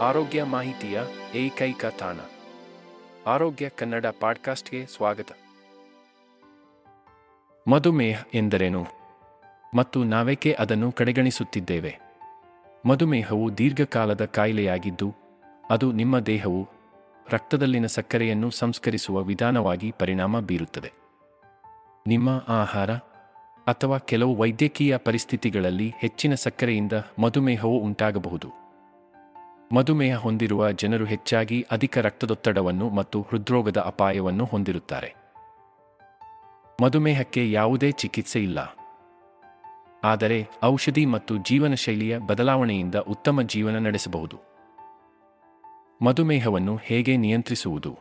ಆರೋಗ್ಯ ಮಾಹಿತಿಯ ಏಕೈಕ ತಾಣ. ಆರೋಗ್ಯ ಕನ್ನಡ ಪಾಡ್ಕಾಸ್ಟ್ಗೆ ಸ್ವಾಗತ. ಮಧುಮೇಹ ಎಂದರೇನು? ಮತ್ತು ನಾವೇಕೆ ಅದನ್ನು ಕಡೆಗಣಿಸುತ್ತಿದ್ದೇವೆ? ಮಧುಮೇಹವು ದೀರ್ಘಕಾಲದ ಕಾಯಿಲೆಯಾಗಿದ್ದು, ಅದು ನಿಮ್ಮ ದೇಹವು ರಕ್ತದಲ್ಲಿನ ಸಕ್ಕರೆಯನ್ನು ಸಂಸ್ಕರಿಸುವ ವಿಧಾನವಾಗಿ ಪರಿಣಾಮ ಬೀರುತ್ತದೆ. ನಿಮ್ಮ ಆಹಾರ ಅಥವಾ ಕೆಲವು ವೈದ್ಯಕೀಯ ಪರಿಸ್ಥಿತಿಗಳಲ್ಲಿ ಹೆಚ್ಚಿನ ಸಕ್ಕರೆಯಿಂದ ಮಧುಮೇಹವು ಉಂಟಾಗಬಹುದು. ಮಧುಮೇಹ ಹೊಂದಿರುವ ಜನರು ಹೆಚ್ಚಾಗಿ ಅಧಿಕ ರಕ್ತದೊತ್ತಡವನ್ನು ಮತ್ತು ಹೃದ್ರೋಗದ ಅಪಾಯವನ್ನು ಹೊಂದಿರುತ್ತಾರೆ. ಮಧುಮೇಹಕ್ಕೆ ಯಾವುದೇ ಚಿಕಿತ್ಸೆ ಇಲ್ಲ. ಆದರೆ ಔಷಧಿ ಮತ್ತು ಜೀವನ ಶೈಲಿಯ ಬದಲಾವಣೆಯಿಂದ ಉತ್ತಮ ಜೀವನ ನಡೆಸಬಹುದು. ಮಧುಮೇಹವನ್ನು ಹೇಗೆ ನಿಯಂತ್ರಿಸುವುದು?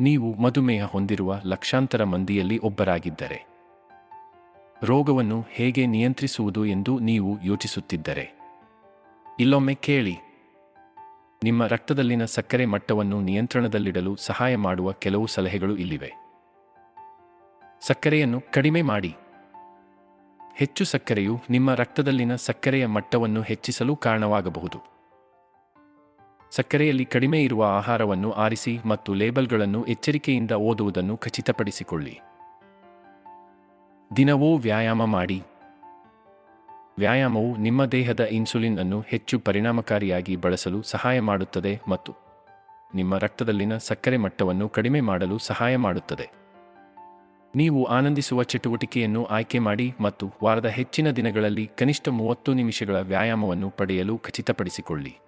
ನೀವು ಮಧುಮೇಹ ಹೊಂದಿರುವ ಲಕ್ಷಾಂತರ ಮಂದಿಯಲ್ಲಿ ಒಬ್ಬರಾಗಿದ್ದರೆ. ರೋಗವನ್ನು ಹೇಗೆ ನಿಯಂತ್ರಿಸುವುದು ಎಂದು ನೀವು ಯೋಚಿಸುತ್ತಿದ್ದರೆ. ಇಲ್ಲೊಮ್ಮೆ ಕೇಳಿ. ನಿಮ್ಮ ರಕ್ತದಲ್ಲಿನ ಸಕ್ಕರೆ ಮಟ್ಟವನ್ನು ನಿಯಂತ್ರಣದಲ್ಲಿಡಲು ಸಹಾಯ ಮಾಡುವ ಕೆಲವು ಸಲಹೆಗಳು ಇಲ್ಲಿವೆ. ಸಕ್ಕರೆಯನ್ನು ಕಡಿಮೆ ಮಾಡಿ. ಹೆಚ್ಚು ಸಕ್ಕರೆಯು ನಿಮ್ಮ ರಕ್ತದಲ್ಲಿನ ಸಕ್ಕರೆಯ ಮಟ್ಟವನ್ನು ಹೆಚ್ಚಿಸಲು ಕಾರಣವಾಗಬಹುದು. ಸಕ್ಕರೆಯಲ್ಲಿ ಕಡಿಮೆ ಇರುವ ಆಹಾರವನ್ನು ಆರಿಸಿ ಮತ್ತು ಲೇಬಲ್ಗಳನ್ನು ಎಚ್ಚರಿಕೆಯಿಂದ ಓದುವುದನ್ನು ಖಚಿತಪಡಿಸಿಕೊಳ್ಳಿ. ದಿನವೂ ವ್ಯಾಯಾಮ ಮಾಡಿ. ವ್ಯಾಯಾಮವು ನಿಮ್ಮ ದೇಹದ ಇನ್ಸುಲಿನ್ ಅನ್ನು ಹೆಚ್ಚು ಪರಿಣಾಮಕಾರಿಯಾಗಿ ಬಳಸಲು ಸಹಾಯ ಮಾಡುತ್ತದೆ ಮತ್ತು ನಿಮ್ಮ ರಕ್ತದಲ್ಲಿನ ಸಕ್ಕರೆ ಮಟ್ಟವನ್ನು ಕಡಿಮೆ ಮಾಡಲು ಸಹಾಯ ಮಾಡುತ್ತದೆ. ನೀವು ಆನಂದಿಸುವ ಚಟುವಟಿಕೆಯನ್ನು ಆಯ್ಕೆ ಮಾಡಿ ಮತ್ತು ವಾರದ ಹೆಚ್ಚಿನ ದಿನಗಳಲ್ಲಿ ಕನಿಷ್ಠ ಮೂವತ್ತು ನಿಮಿಷಗಳ ವ್ಯಾಯಾಮವನ್ನು ಪಡೆಯಲು ಖಚಿತಪಡಿಸಿಕೊಳ್ಳಿ.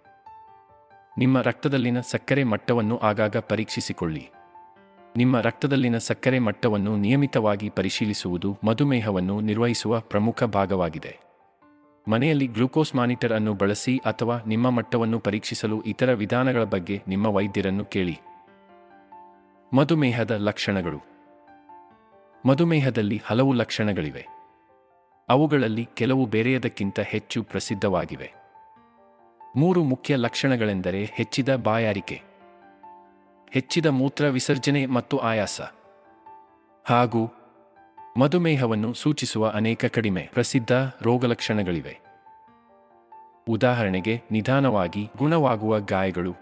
ನಿಮ್ಮ ರಕ್ತದಲ್ಲಿನ ಸಕ್ಕರೆ ಮಟ್ಟವನ್ನು ಆಗಾಗ ಪರೀಕ್ಷಿಸಿಕೊಳ್ಳಿ. ನಿಮ್ಮ ರಕ್ತದಲ್ಲಿನ ಸಕ್ಕರೆ ಮಟ್ಟವನ್ನು ನಿಯಮಿತವಾಗಿ ಪರಿಶೀಲಿಸುವುದು ಮಧುಮೇಹವನ್ನು ನಿರ್ವಹಿಸುವ ಪ್ರಮುಖ ಭಾಗವಾಗಿದೆ. ಮನೆಯಲ್ಲಿ ಗ್ಲೂಕೋಸ್ ಮಾನಿಟರ್ ಅನ್ನು ಬಳಸಿ ಅಥವಾ ನಿಮ್ಮ ಮಟ್ಟವನ್ನು ಪರೀಕ್ಷಿಸಲು ಇತರ ವಿಧಾನಗಳ ಬಗ್ಗೆ ನಿಮ್ಮ ವೈದ್ಯರನ್ನು ಕೇಳಿ. ಮಧುಮೇಹದ ಲಕ್ಷಣಗಳು. ಮಧುಮೇಹದಲ್ಲಿ ಹಲವು ಲಕ್ಷಣಗಳಿವೆ. ಅವುಗಳಲ್ಲಿ ಕೆಲವು ಬೇರೆಯದಕ್ಕಿಂತ ಹೆಚ್ಚು ಪ್ರಸಿದ್ಧವಾಗಿವೆ. ಮೂರು ಮುಖ್ಯ ಲಕ್ಷಣಗಳೆಂದರೆ ಹೆಚ್ಚಿದ ಬಾಯಾರಿಕೆ, ಹೆಚ್ಚಿದ ಮೂತ್ರ ವಿಸರ್ಜನೆ ಮತ್ತು ಆಯಾಸ, ಹಾಗೂ ಮಧುಮೇಹವನ್ನು ಸೂಚಿಸುವ ಅನೇಕ ಕಡಿಮೆ ಪ್ರಸಿದ್ಧ ರೋಗಲಕ್ಷಣಗಳಿವೆ. ಉದಾಹರಣೆಗೆ, ನಿಧಾನವಾಗಿ ಗುಣವಾಗುವ ಗಾಯಗಳು,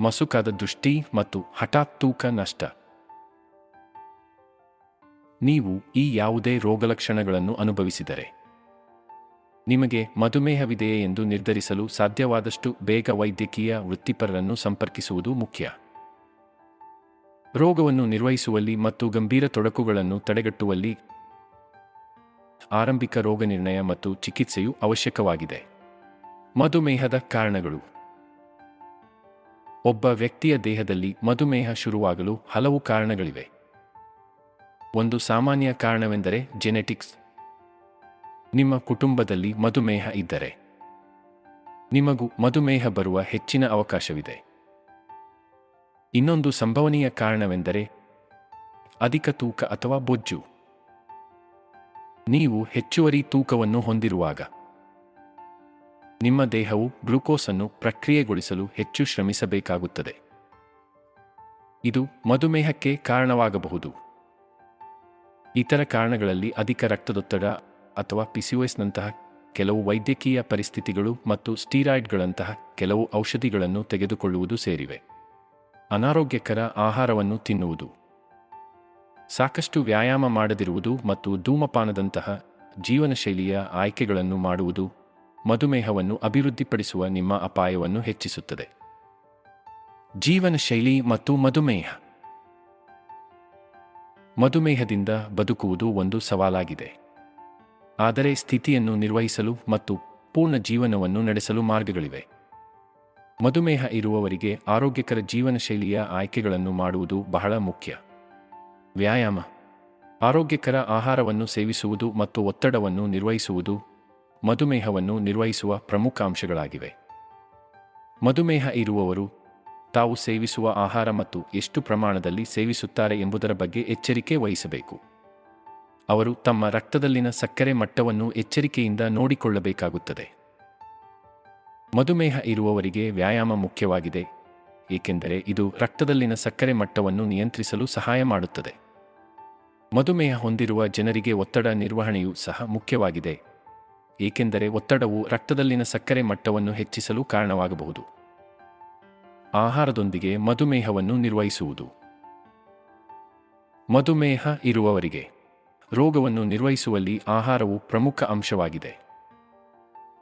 ಮಸುಕಾದ ದೃಷ್ಟಿ ಮತ್ತು ಹಠಾತ್ ತೂಕ ನಷ್ಟ. ನೀವು ಈ ಯಾವುದೇ ರೋಗಲಕ್ಷಣಗಳನ್ನು ಅನುಭವಿಸಿದರೆ, ನಿಮಗೆ ಮಧುಮೇಹವಿದೆಯೇ ಎಂದು ನಿರ್ಧರಿಸಲು ಸಾಧ್ಯವಾದಷ್ಟು ಬೇಗ ವೈದ್ಯಕೀಯ ವೃತ್ತಿಪರರನ್ನು ಸಂಪರ್ಕಿಸುವುದು ಮುಖ್ಯ. ರೋಗವನ್ನು ನಿರ್ವಹಿಸುವಲ್ಲಿ ಮತ್ತು ಗಂಭೀರ ತೊಡಕುಗಳನ್ನು ತಡೆಗಟ್ಟುವಲ್ಲಿ ಆರಂಭಿಕ ರೋಗನಿರ್ಣಯ ಮತ್ತು ಚಿಕಿತ್ಸೆಯು ಅವಶ್ಯಕವಾಗಿದೆ. ಮಧುಮೇಹದ ಕಾರಣಗಳು. ಒಬ್ಬ ವ್ಯಕ್ತಿಯ ದೇಹದಲ್ಲಿ ಮಧುಮೇಹ ಶುರುವಾಗಲು ಹಲವು ಕಾರಣಗಳಿವೆ. ಒಂದು ಸಾಮಾನ್ಯ ಕಾರಣವೆಂದರೆ ಜೆನೆಟಿಕ್ಸ್. ನಿಮ್ಮ ಕುಟುಂಬದಲ್ಲಿ ಮಧುಮೇಹ ಇದ್ದರೆ. ನಿಮಗೂ ಮಧುಮೇಹ ಬರುವ ಹೆಚ್ಚಿನ ಅವಕಾಶವಿದೆ. ಇನ್ನೊಂದು ಸಂಭವನೀಯ ಕಾರಣವೆಂದರೆ ಅಧಿಕ ತೂಕ ಅಥವಾ ಬೊಜ್ಜು. ನೀವು ಹೆಚ್ಚುವರಿ ತೂಕವನ್ನು ಹೊಂದಿರುವಾಗ ನಿಮ್ಮ ದೇಹವು ಗ್ಲುಕೋಸ್ ಅನ್ನು ಪ್ರಕ್ರಿಯೆಗೊಳಿಸಲು ಹೆಚ್ಚು ಶ್ರಮಿಸಬೇಕಾಗುತ್ತದೆ. ಇದು ಮಧುಮೇಹಕ್ಕೆ ಕಾರಣವಾಗಬಹುದು. ಇತರ ಕಾರಣಗಳಲ್ಲಿ ಅಧಿಕ ರಕ್ತದೊತ್ತಡ ಅಥವಾ ಪಿಸಿಒಎಸ್ನಂತಹ ಕೆಲವು ವೈದ್ಯಕೀಯ ಪರಿಸ್ಥಿತಿಗಳು ಮತ್ತು ಸ್ಟೀರಾಯ್ಡ್ಗಳಂತಹ ಕೆಲವು ಔಷಧಿಗಳನ್ನು ತೆಗೆದುಕೊಳ್ಳುವುದು ಸೇರಿವೆ. ಅನಾರೋಗ್ಯಕರ ಆಹಾರವನ್ನು ತಿನ್ನುವುದು. ಸಾಕಷ್ಟು ವ್ಯಾಯಾಮ ಮಾಡದಿರುವುದು ಮತ್ತು ಧೂಮಪಾನದಂತಹ ಜೀವನಶೈಲಿಯ ಆಯ್ಕೆಗಳನ್ನು ಮಾಡುವುದು ಮಧುಮೇಹವನ್ನು ಅಭಿವೃದ್ಧಿಪಡಿಸುವ ನಿಮ್ಮ ಅಪಾಯವನ್ನು ಹೆಚ್ಚಿಸುತ್ತದೆ. ಜೀವನ ಶೈಲಿ ಮತ್ತು ಮಧುಮೇಹ. ಮಧುಮೇಹದಿಂದ ಬದುಕುವುದು ಒಂದು ಸವಾಲಾಗಿದೆ. ಆದರೆ ಸ್ಥಿತಿಯನ್ನು ನಿರ್ವಹಿಸಲು ಮತ್ತು ಪೂರ್ಣ ಜೀವನವನ್ನು ನಡೆಸಲು ಮಾರ್ಗಗಳಿವೆ. ಮಧುಮೇಹ ಇರುವವರಿಗೆ ಆರೋಗ್ಯಕರ ಜೀವನ ಶೈಲಿಯ ಆಯ್ಕೆಗಳನ್ನು ಮಾಡುವುದು ಬಹಳ ಮುಖ್ಯ. ವ್ಯಾಯಾಮ. ಆರೋಗ್ಯಕರ ಆಹಾರವನ್ನು ಸೇವಿಸುವುದು ಮತ್ತು ಒತ್ತಡವನ್ನು ನಿರ್ವಹಿಸುವುದು ಮಧುಮೇಹವನ್ನು ನಿರ್ವಹಿಸುವ ಪ್ರಮುಖ ಅಂಶಗಳಾಗಿವೆ ಮಧುಮೇಹ ಇರುವವರು ತಾವು ಸೇವಿಸುವ ಆಹಾರ ಮತ್ತು ಎಷ್ಟು ಪ್ರಮಾಣದಲ್ಲಿ ಸೇವಿಸುತ್ತಾರೆ ಎಂಬುದರ ಬಗ್ಗೆ ಎಚ್ಚರಿಕೆ ವಹಿಸಬೇಕು. ಅವರು ತಮ್ಮ ರಕ್ತದಲ್ಲಿನ ಸಕ್ಕರೆ ಮಟ್ಟವನ್ನು ಎಚ್ಚರಿಕೆಯಿಂದ ನೋಡಿಕೊಳ್ಳಬೇಕಾಗುತ್ತದೆ. ಮಧುಮೇಹ ಇರುವವರಿಗೆ ವ್ಯಾಯಾಮ ಮುಖ್ಯವಾಗಿದೆ, ಏಕೆಂದರೆ ಇದು ರಕ್ತದಲ್ಲಿನ ಸಕ್ಕರೆ ಮಟ್ಟವನ್ನು ನಿಯಂತ್ರಿಸಲು ಸಹಾಯ ಮಾಡುತ್ತದೆ. ಮಧುಮೇಹ ಹೊಂದಿರುವ ಜನರಿಗೆ ಒತ್ತಡ ನಿರ್ವಹಣೆಯೂ ಸಹ ಮುಖ್ಯವಾಗಿದೆ, ಏಕೆಂದರೆ ಒತ್ತಡವು ರಕ್ತದಲ್ಲಿನ ಸಕ್ಕರೆ ಮಟ್ಟವನ್ನು ಹೆಚ್ಚಿಸಲು ಕಾರಣವಾಗಬಹುದು. ಆಹಾರದೊಂದಿಗೆ ಮಧುಮೇಹವನ್ನು ನಿರ್ವಹಿಸುವುದು. ಮಧುಮೇಹ ಇರುವವರಿಗೆ ರೋಗವನ್ನು ನಿರ್ವಹಿಸುವಲ್ಲಿ ಆಹಾರವು ಪ್ರಮುಖ ಅಂಶವಾಗಿದೆ.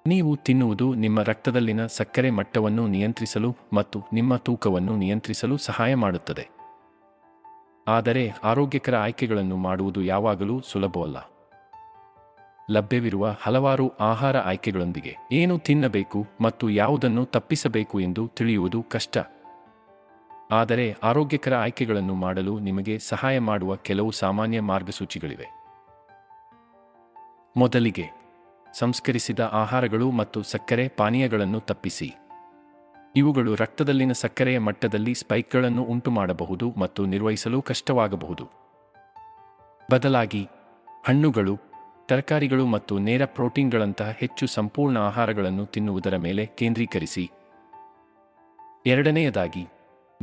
ನೀವು ತಿನ್ನುವುದು ನಿಮ್ಮ ರಕ್ತದಲ್ಲಿನ ಸಕ್ಕರೆ ಮಟ್ಟವನ್ನು ನಿಯಂತ್ರಿಸಲು ಮತ್ತು ನಿಮ್ಮ ತೂಕವನ್ನು ನಿಯಂತ್ರಿಸಲು ಸಹಾಯ ಮಾಡುತ್ತದೆ. ಆದರೆ ಆರೋಗ್ಯಕರ ಆಯ್ಕೆಗಳನ್ನು ಮಾಡುವುದು ಯಾವಾಗಲೂ ಸುಲಭವಲ್ಲ. ಲಭ್ಯವಿರುವ ಹಲವಾರು ಆಹಾರ ಆಯ್ಕೆಗಳೊಂದಿಗೆ ಏನು ತಿನ್ನಬೇಕು ಮತ್ತು ಯಾವುದನ್ನು ತಪ್ಪಿಸಬೇಕು ಎಂದು ತಿಳಿಯುವುದು ಕಷ್ಟ. ಆದರೆ ಆರೋಗ್ಯಕರ ಆಯ್ಕೆಗಳನ್ನು ಮಾಡಲು ನಿಮಗೆ ಸಹಾಯ ಮಾಡುವ ಕೆಲವು ಸಾಮಾನ್ಯ ಮಾರ್ಗಸೂಚಿಗಳಿವೆ. ಮೊದಲಿಗೆ ಸಂಸ್ಕರಿಸಿದ ಆಹಾರಗಳು ಮತ್ತು ಸಕ್ಕರೆ ಪಾನೀಯಗಳನ್ನು ತಪ್ಪಿಸಿ. ಇವುಗಳು ರಕ್ತದಲ್ಲಿನ ಸಕ್ಕರೆಯ ಮಟ್ಟದಲ್ಲಿ ಸ್ಪೈಕ್ಗಳನ್ನು ಉಂಟುಮಾಡಬಹುದು ಮತ್ತು ನಿರ್ವಹಿಸಲು ಕಷ್ಟವಾಗಬಹುದು. ಬದಲಾಗಿ, ಹಣ್ಣುಗಳು, ತರಕಾರಿಗಳು ಮತ್ತು ನೇರ ಪ್ರೋಟೀನ್ಗಳಂತಹ ಹೆಚ್ಚು ಸಂಪೂರ್ಣ ಆಹಾರಗಳನ್ನು ತಿನ್ನುವುದರ ಮೇಲೆ ಕೇಂದ್ರೀಕರಿಸಿ. ಎರಡನೆಯದಾಗಿ,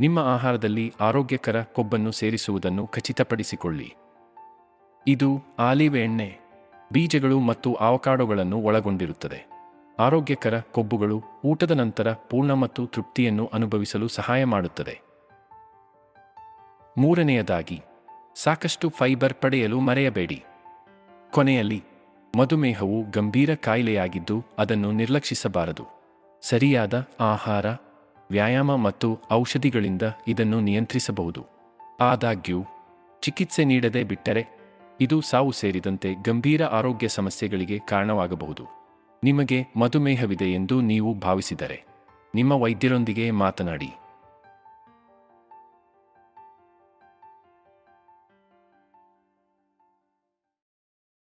ನಿಮ್ಮ ಆಹಾರದಲ್ಲಿ ಆರೋಗ್ಯಕರ ಕೊಬ್ಬನ್ನು ಸೇರಿಸುವುದನ್ನು ಖಚಿತಪಡಿಸಿಕೊಳ್ಳಿ. ಇದು ಆಲಿವ್ ಎಣ್ಣೆ. ಬೀಜಗಳು ಮತ್ತು ಆವಕಾಡೋಗಳನ್ನು ಒಳಗೊಂಡಿರುತ್ತದೆ. ಆರೋಗ್ಯಕರ ಕೊಬ್ಬುಗಳು ಊಟದ ನಂತರ ಪೂರ್ಣ ಮತ್ತು ತೃಪ್ತಿಯನ್ನು ಅನುಭವಿಸಲು ಸಹಾಯ ಮಾಡುತ್ತದೆ. ಮೂರನೆಯದಾಗಿ, ಸಾಕಷ್ಟು ಫೈಬರ್ ಪಡೆಯಲು ಮರೆಯಬೇಡಿ. ಕೊನೆಯಲ್ಲಿ, ಮಧುಮೇಹವು ಗಂಭೀರ ಕಾಯಿಲೆಯಾಗಿದ್ದು ಅದನ್ನು ನಿರ್ಲಕ್ಷಿಸಬಾರದು. ಸರಿಯಾದ ಆಹಾರ, ವ್ಯಾಯಾಮ ಮತ್ತು ಔಷಧಿಗಳಿಂದ ಇದನ್ನು ನಿಯಂತ್ರಿಸಬಹುದು. ಆದಾಗ್ಯೂ, ಚಿಕಿತ್ಸೆ ನೀಡದೆ ಬಿಟ್ಟರೆ ಇದು ಸಾವು ಸೇರಿದಂತೆ ಗಂಭೀರ ಆರೋಗ್ಯ ಸಮಸ್ಯೆಗಳಿಗೆ ಕಾರಣವಾಗಬಹುದು. ನಿಮಗೆ ಮಧುಮೇಹವಿದೆ ಎಂದು ನೀವು ಭಾವಿಸಿದರೆ, ನಿಮ್ಮ ವೈದ್ಯರೊಂದಿಗೆ ಮಾತನಾಡಿ.